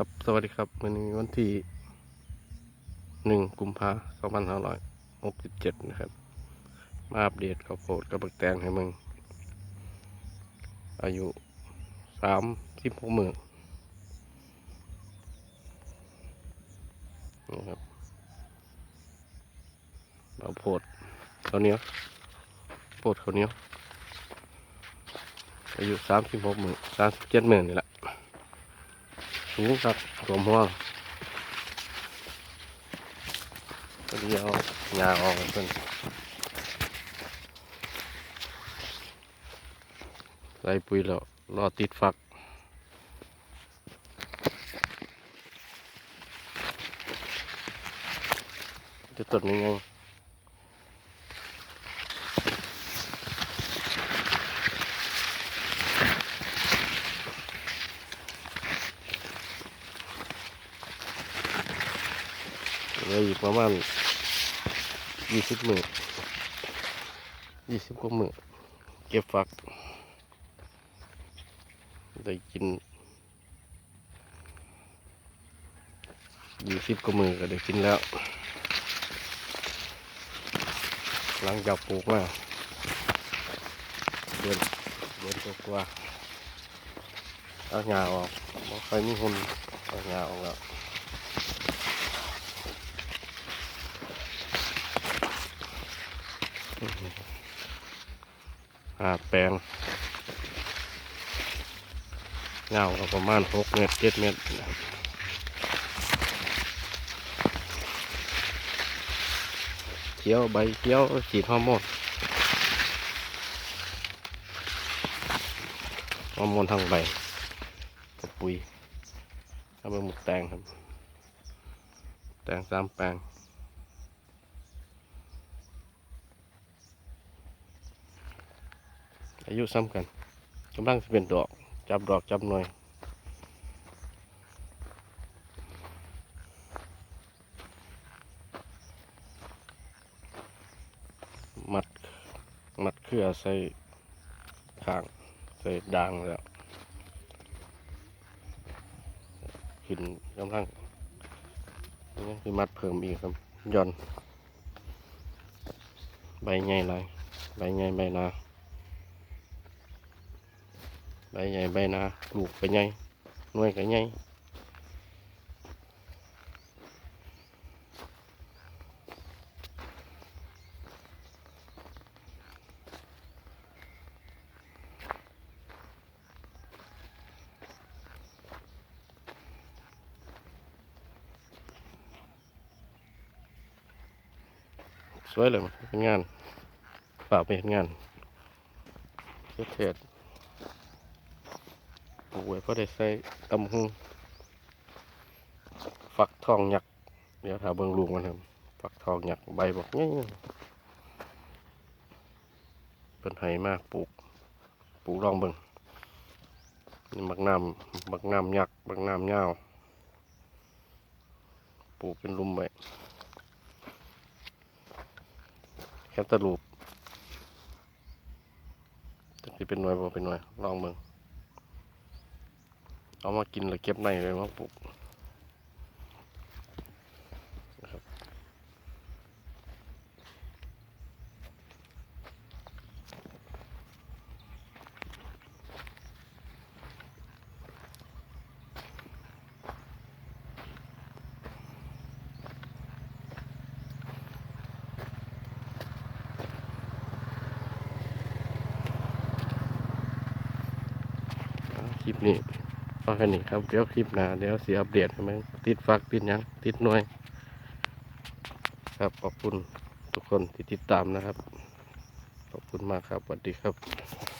ครับ สวัสดีครับวันนี้วันที่หนึ่งกุมภาสองพันห้าร้อยหกสิบเจ็ดนะครับ มาอัปเดตข้าวโพดกับบักแตงให้มึง อายุสามสิบหกหมื่นนะครับเราโพดข้าวเหนียวโพดข้าวเหนียวอายุสามสิบหกหมื่นสามสิบเจ็ดหมื่นนี่แหละ สูงครับรวมหัวก็เดียวงาออกเพิ่นใส่ปุ๋ยแล้วรอติดฝักจะต้นยังไง เหลืออีกประมาณยี่สิบหมื่นยี่สิบกว่าหมื่นเก็บฝัก ได้กินยี่สิบกว่าหมื่นก็ได้กินแล้ว หลังจากปลูกมาเดือนเดือนกว่าเอาหญ้าออกบ่ค่อยมีหุ่นเอาหญ้าออกแล้ว หาแปลงเงาก็ประมาณหกเมตรเจ็ดเมตรเขียวใบเขียวฉีดฮอร์โมนฮอร์โมนทางใบกับปุ๋ยเอาไปหมดแตงครับ แตงสามแปลง อายุซ้ำกันกำลังจะเป็นดอก จับดอกจับหน่วยมัดมัดเครือใส่ข้างใส่ด่างแล้วขึ้นกำลังยังคือมัดเพิ่มอีกครับย่อน ใบใหญ่หลยใบใหญ่ใบหนา ใบใหญ่ใบหนาลูกก็ใหญ่หน่วยก็ใหญ่สวยเลยมันเป็นงานฝากไปเห็นงานเทศ ปลูกไว้เพราะได้ใส่ตำหุงฟักทองหยักเดี๋ยวถาเบิ่งลูกมันครับฟักทองหยักใบบอกงี้เป็นไห้มากปลูกปลูกลองเบิ่งนี่บักน้ำบักน้ำยักบักน้ำยาวปลูกเป็นลุมไว้แค่ตะลูปจะเป็นหน่วยบ่เป็นหน่วยลองเบิ่ง เอามากินแล้วเก็บในเลยมาปลูกนะครับคลิปนี้ ฟังแค่นี้ครับเดี๋ยวคลิปหนาเดี๋ยวเสียอัปเดตให้มันติดฟักติดยังติดหน่วย ครับขอบคุณทุกคนที่ติดตามนะครับ ขอบคุณมากครับสวัสดีครับ